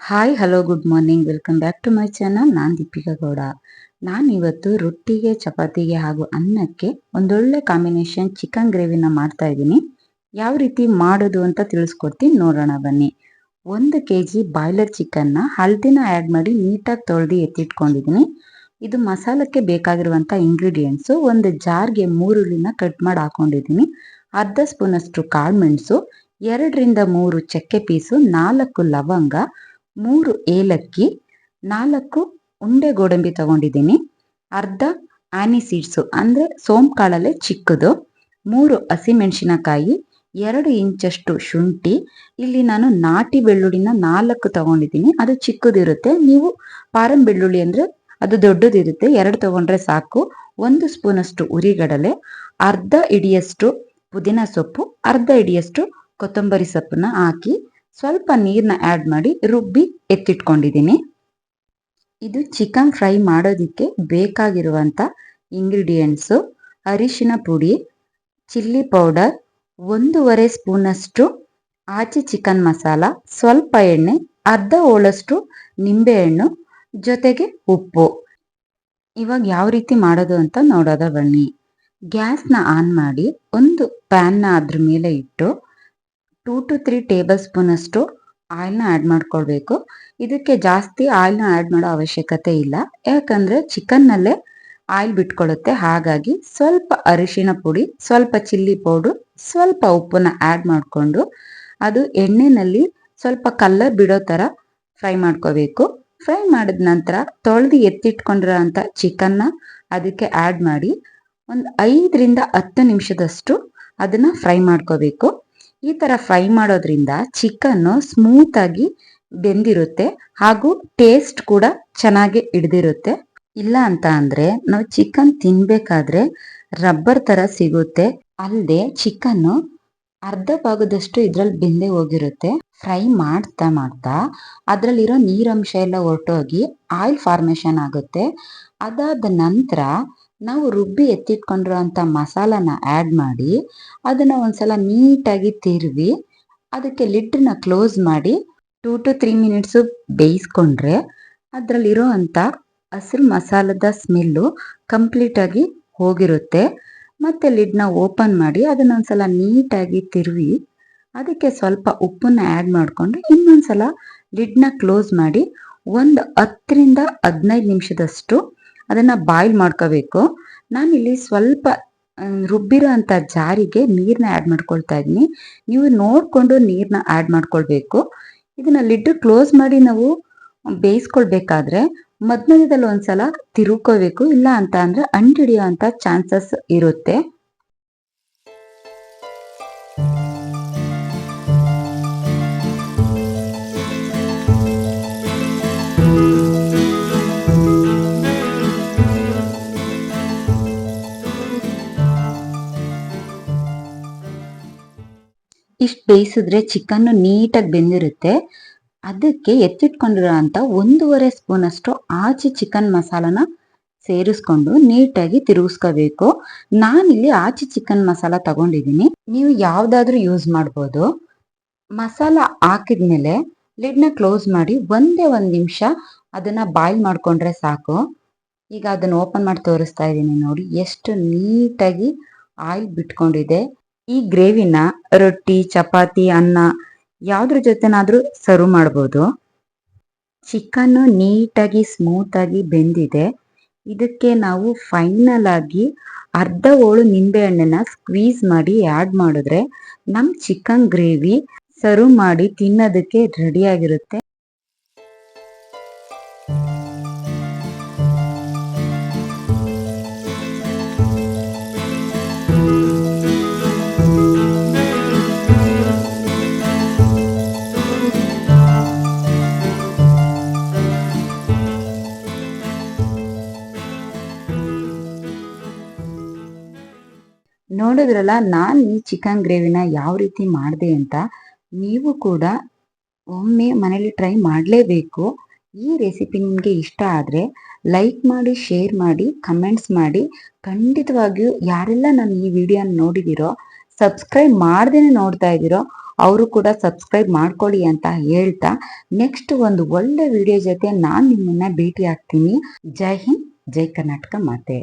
Hi hello good morning welcome back to my channel ನಾನು ದೀಪಿಕಾ ಗೌಡ. ನಾನು ಇವತ್ತು ರೊಟ್ಟಿಗೆ, ಚಪಾತಿಗೆ ಹಾಗೂ ಅನ್ನಕ್ಕೆ ಒಂದೊಳ್ಳೆ ಕಾಂಬಿನೇಷನ್ ಚಿಕನ್ ಗ್ರೇವಿನ ಮಾಡ್ತಾ ಇದ್ದೀನಿ. ಯಾವ ರೀತಿ ಮಾಡೋದು ಅಂತ ತಿಳಿಸ್ಕೊಡ್ತೀನಿ. ನೋಡೋಣ, ಬನ್ನಿ. ಒಂದು ಕೆ ಜಿ ಬಾಯ್ಲರ್ ಚಿಕನ್ನ ಹಳದಿನ ಆ್ಯಡ್ ಮಾಡಿ ನೀಟಾಗಿ ತೊಳೆದು ಎತ್ತಿಟ್ಕೊಂಡಿದ್ದೀನಿ. ಇದು ಮಸಾಲಕ್ಕೆ ಬೇಕಾಗಿರುವಂಥ ಇಂಗ್ರೀಡಿಯೆಂಟ್ಸು ಒಂದು ಜಾರ್ಗೆ ಮೂರುಳ್ಳಿನ ಕಟ್ ಮಾಡಿ ಹಾಕೊಂಡಿದ್ದೀನಿ. ಅರ್ಧ ಸ್ಪೂನಷ್ಟು ಕಾಳು ಮೆಣಸು, ಎರಡರಿಂದ ಮೂರು ಚಕ್ಕೆ ಪೀಸು, ನಾಲ್ಕು ಲವಂಗ ಮೂರು ಏಲಕ್ಕಿ, ನಾಲ್ಕು ಉಂಡೆ ಗೋಡಂಬಿ ತಗೊಂಡಿದ್ದೀನಿ. ಅರ್ಧ ಆನಿ ಸೀಡ್ಸು, ಅಂದರೆ ಸೋಂಕಾಳಲ್ಲೇ ಚಿಕ್ಕದು. ಮೂರು ಹಸಿಮೆಣಸಿನಕಾಯಿ, ಎರಡು ಇಂಚಷ್ಟು ಶುಂಠಿ. ಇಲ್ಲಿ ನಾನು ನಾಟಿ ಬೆಳ್ಳುಳ್ಳಿನ ನಾಲ್ಕು ತಗೊಂಡಿದ್ದೀನಿ. ಅದು ಚಿಕ್ಕದಿರುತ್ತೆ. ನೀವು ಪಾರಂ ಬೆಳ್ಳುಳ್ಳಿ ಅಂದರೆ ಅದು ದೊಡ್ಡದಿರುತ್ತೆ. ಎರಡು ತಗೊಂಡ್ರೆ ಸಾಕು. ಒಂದು ಸ್ಪೂನಷ್ಟು ಉರಿಗಡಲೆ, ಅರ್ಧ ಇಡಿಯಷ್ಟು ಪುದೀನ ಸೊಪ್ಪು, ಅರ್ಧ ಇಡಿಯಷ್ಟು ಕೊತ್ತಂಬರಿ ಸೊಪ್ಪನ್ನ ಹಾಕಿ ಸ್ವಲ್ಪ ನೀರನ್ನ ಆ್ಯಡ್ ಮಾಡಿ ರುಬ್ಬಿ ಎತ್ತಿಟ್ಕೊಂಡಿದ್ದೀನಿ. ಇದು ಚಿಕನ್ ಫ್ರೈ ಮಾಡೋದಕ್ಕೆ ಬೇಕಾಗಿರುವಂಥ ಇಂಗ್ರೀಡಿಯೆಂಟ್ಸು ಅರಿಶಿನ ಪುಡಿ, ಚಿಲ್ಲಿ ಪೌಡರ್, ಒಂದೂವರೆ ಸ್ಪೂನಷ್ಟು ಆಚೆ ಚಿಕನ್ ಮಸಾಲ, ಸ್ವಲ್ಪ ಎಣ್ಣೆ, ಅರ್ಧ ಹೋಳಷ್ಟು ನಿಂಬೆಹಣ್ಣು, ಜೊತೆಗೆ ಉಪ್ಪು. ಇವಾಗ ಯಾವ ರೀತಿ ಮಾಡೋದು ಅಂತ ನೋಡೋದ ಬನ್ನಿ. ಗ್ಯಾಸ್ನ ಆನ್ ಮಾಡಿ ಒಂದು ಪ್ಯಾನ್ನ ಅದ್ರ ಮೇಲೆ ಇಟ್ಟು two to three tablespoon ಅಷ್ಟು ಆಯಿಲ್ನ ಆ್ಯಡ್ ಮಾಡ್ಕೊಳ್ಬೇಕು. ಇದಕ್ಕೆ ಜಾಸ್ತಿ ಆಯಿಲ್ನ ಆ್ಯಡ್ ಮಾಡೋ ಅವಶ್ಯಕತೆ ಇಲ್ಲ. ಯಾಕಂದರೆ ಚಿಕನ್ನಲ್ಲೇ ಆಯಿಲ್ ಬಿಟ್ಕೊಳ್ಳುತ್ತೆ ಹಾಗಾಗಿ ಸ್ವಲ್ಪ ಅರಿಶಿನ ಪುಡಿ, ಸ್ವಲ್ಪ ಚಿಲ್ಲಿ ಪೌಡ್ರು, ಸ್ವಲ್ಪ ಉಪ್ಪನ್ನ ಆ್ಯಡ್ ಮಾಡಿಕೊಂಡು ಅದು ಎಣ್ಣೆನಲ್ಲಿ ಸ್ವಲ್ಪ ಕಲ್ಲರ್ ಬಿಡೋ ಥರ ಫ್ರೈ ಮಾಡ್ಕೋಬೇಕು. ಫ್ರೈ ಮಾಡಿದ ನಂತರ ತೊಳೆದು ಎತ್ತಿಟ್ಕೊಂಡಿರೋ ಅಂಥ ಚಿಕನ್ನ ಅದಕ್ಕೆ ಆ್ಯಡ್ ಮಾಡಿ ಒಂದು ಐದರಿಂದ ಹತ್ತು ನಿಮಿಷದಷ್ಟು ಅದನ್ನು ಫ್ರೈ ಮಾಡ್ಕೋಬೇಕು. ಈ ಥರ ಫ್ರೈ ಮಾಡೋದ್ರಿಂದ ಚಿಕನ್ನು ಸ್ಮೂತಾಗಿ ಬೆಂದಿರುತ್ತೆ ಹಾಗೂ ಟೇಸ್ಟ್ ಕೂಡ ಚೆನ್ನಾಗಿ ಹಿಡ್ದಿರುತ್ತೆ. ಇಲ್ಲ ಅಂತ ಅಂದರೆ ನಾವು ಚಿಕನ್ ತಿನ್ಬೇಕಾದ್ರೆ ರಬ್ಬರ್ ಥರ ಸಿಗುತ್ತೆ. ಅಲ್ಲದೆ ಚಿಕನ್ನು ಅರ್ಧ ಭಾಗದಷ್ಟು ಇದ್ರಲ್ಲಿ ಬೆಂದೆ ಹೋಗಿರುತ್ತೆ. ಫ್ರೈ ಮಾಡ್ತಾ ಮಾಡ್ತಾ ಅದರಲ್ಲಿರೋ ನೀರಂಶ ಎಲ್ಲ ಹೊರಟೋಗಿ ಆಯಿಲ್ ಫಾರ್ಮೇಷನ್ ಆಗುತ್ತೆ. ಅದಾದ ನಂತರ ನಾವು ರುಬ್ಬಿ ಎತ್ತಿಟ್ಕೊಂಡಿರೋ ಅಂಥ ಮಸಾಲಾನ ಆ್ಯಡ್ ಮಾಡಿ ಅದನ್ನು ಒಂದ್ಸಲ ನೀಟಾಗಿ ತಿರುವಿ, ಅದಕ್ಕೆ ಲಿಡ್ಡನ್ನ ಕ್ಲೋಸ್ ಮಾಡಿ ಟೂ ಟು ತ್ರೀ ಮಿನಿಟ್ಸು ಬೇಯಿಸ್ಕೊಂಡ್ರೆ ಅದರಲ್ಲಿರೋ ಅಂಥ ಹಸಿರು ಮಸಾಲದ ಸ್ಮೆಲ್ಲು ಕಂಪ್ಲೀಟಾಗಿ ಹೋಗಿರುತ್ತೆ. ಮತ್ತು ಲಿಡ್ನ ಓಪನ್ ಮಾಡಿ ಅದನ್ನೊಂದ್ಸಲ ನೀಟಾಗಿ ತಿರುವಿ, ಅದಕ್ಕೆ ಸ್ವಲ್ಪ ಉಪ್ಪನ್ನ ಆ್ಯಡ್ ಮಾಡಿಕೊಂಡು ಇನ್ನೊಂದ್ಸಲ ಲಿಡ್ನ ಕ್ಲೋಸ್ ಮಾಡಿ ಒಂದು ಹತ್ತರಿಂದ ಹದಿನೈದು ನಿಮಿಷದಷ್ಟು ಅದನ್ನು ಬಾಯ್ಲ್ ಮಾಡ್ಕೋಬೇಕು. ನಾನಿಲ್ಲಿ ಸ್ವಲ್ಪ ರುಬ್ಬಿರೋ ಅಂಥ ಜಾರಿಗೆ ನೀರನ್ನ ಆ್ಯಡ್ ಮಾಡ್ಕೊಳ್ತಾ ಇದ್ದೀನಿ. ನೀವು ನೋಡಿಕೊಂಡು ನೀರನ್ನ ಆ್ಯಡ್ ಮಾಡ್ಕೊಳ್ಬೇಕು. ಇದನ್ನ ಲಿಡ್ ಕ್ಲೋಸ್ ಮಾಡಿ ನಾವು ಬೇಯಿಸ್ಕೊಳ್ಬೇಕಾದ್ರೆ ಮಧ್ಯ ಮಧ್ಯದಲ್ಲಿ ಒಂದ್ಸಲ ತಿರುಕೋಬೇಕು ಇಲ್ಲ ಅಂತ ಅಂದರೆ ಅಂಟಿಡಿಯೋ ಅಂಥ ಚಾನ್ಸಸ್ ಇರುತ್ತೆ. ಇಷ್ಟು ಬೇಯಿಸಿದ್ರೆ ಚಿಕನ್ ನೀಟಾಗಿ ಬೆಂದಿರುತ್ತೆ. ಅದಕ್ಕೆ ಎತ್ತಿಟ್ಕೊಂಡಿರೋ ಅಂತ ಒಂದೂವರೆ ಸ್ಪೂನಷ್ಟು ಆಚೆ ಚಿಕನ್ ಮಸಾಲನ ಸೇರಿಸ್ಕೊಂಡು ನೀಟಾಗಿ ತಿರುಗಿಸ್ಕೋಬೇಕು. ನಾನಿಲ್ಲಿ ಆಚೆ ಚಿಕನ್ ಮಸಾಲ ತಗೊಂಡಿದ್ದೀನಿ. ನೀವು ಯಾವುದಾದ್ರೂ ಯೂಸ್ ಮಾಡ್ಬೋದು. ಮಸಾಲ ಹಾಕಿದ್ಮೇಲೆ ಲಿಡ್ನ ಕ್ಲೋಸ್ ಮಾಡಿ ಒಂದೇ ಒಂದು ನಿಮಿಷ ಅದನ್ನು ಬಾಯ್ಲ್ ಮಾಡಿಕೊಂಡ್ರೆ ಸಾಕು. ಈಗ ಅದನ್ನು ಓಪನ್ ಮಾಡಿ ತೋರಿಸ್ತಾ ಇದ್ದೀನಿ ನೋಡಿ, ಎಷ್ಟು ನೀಟಾಗಿ ಆಯಿಲ್ ಬಿಟ್ಕೊಂಡಿದೆ. ಈ ಗ್ರೇವಿನ ರೊಟ್ಟಿ, ಚಪಾತಿ, ಅನ್ನ ಯಾವುದ್ರ ಜೊತೆನಾದರೂ ಸರ್ವ್ ಮಾಡ್ಬೋದು. ಚಿಕನ್ನು ನೀಟಾಗಿ ಸ್ಮೂತಾಗಿ ಬೆಂದಿದೆ. ಇದಕ್ಕೆ ನಾವು ಫೈನಲ್ ಆಗಿ ಅರ್ಧ ಓಳು ನಿಂಬೆಹಣ್ಣನ್ನ ಸ್ಕ್ವೀಸ್ ಮಾಡಿ ಆ್ಯಡ್ ಮಾಡಿದ್ರೆ ನಮ್ಮ ಚಿಕನ್ ಗ್ರೇವಿ ಸರ್ವ್ ಮಾಡಿ ತಿನ್ನೋದಕ್ಕೆ ರೆಡಿಯಾಗಿರುತ್ತೆ ನೋಡಿದ್ರಲ್ಲ, ನಾನು ಈ ಚಿಕನ್ ಗ್ರೇವಿನ ಯಾವ ರೀತಿ ಮಾಡಿದೆ ಅಂತ ನೀವು ಕೂಡ ಒಮ್ಮೆ ಮನೇಲಿ ಟ್ರೈ ಮಾಡಲೇಬೇಕು. ಈ ರೆಸಿಪಿ ನಿಮಗೆ ಇಷ್ಟ ಆದರೆ ಲೈಕ್ ಮಾಡಿ ಶೇರ್ ಮಾಡಿ ಕಮೆಂಟ್ಸ್ ಮಾಡಿ. ಖಂಡಿತವಾಗಿಯೂ ಯಾರೆಲ್ಲ ನಾನು ಈ ವಿಡಿಯೋನ ನೋಡಿದಿರೋ ಸಬ್ಸ್ಕ್ರೈಬ್ ಮಾಡ್ದೇ ನೋಡ್ತಾ ಇದ್ದೀರೋ ಅವರು ಕೂಡ ಸಬ್ಸ್ಕ್ರೈಬ್ ಮಾಡ್ಕೊಳ್ಳಿ ಅಂತ ಹೇಳ್ತಾ ನೆಕ್ಸ್ಟ್ ಒಂದು ಒಳ್ಳೆ ವಿಡಿಯೋ ಜೊತೆ ನಾನು ನಿಮ್ಮನ್ನ ಭೇಟಿ ಆಗ್ತೀನಿ ಜೈ ಹಿಂದ್, ಜೈ ಕರ್ನಾಟಕ ಮಾತೆ.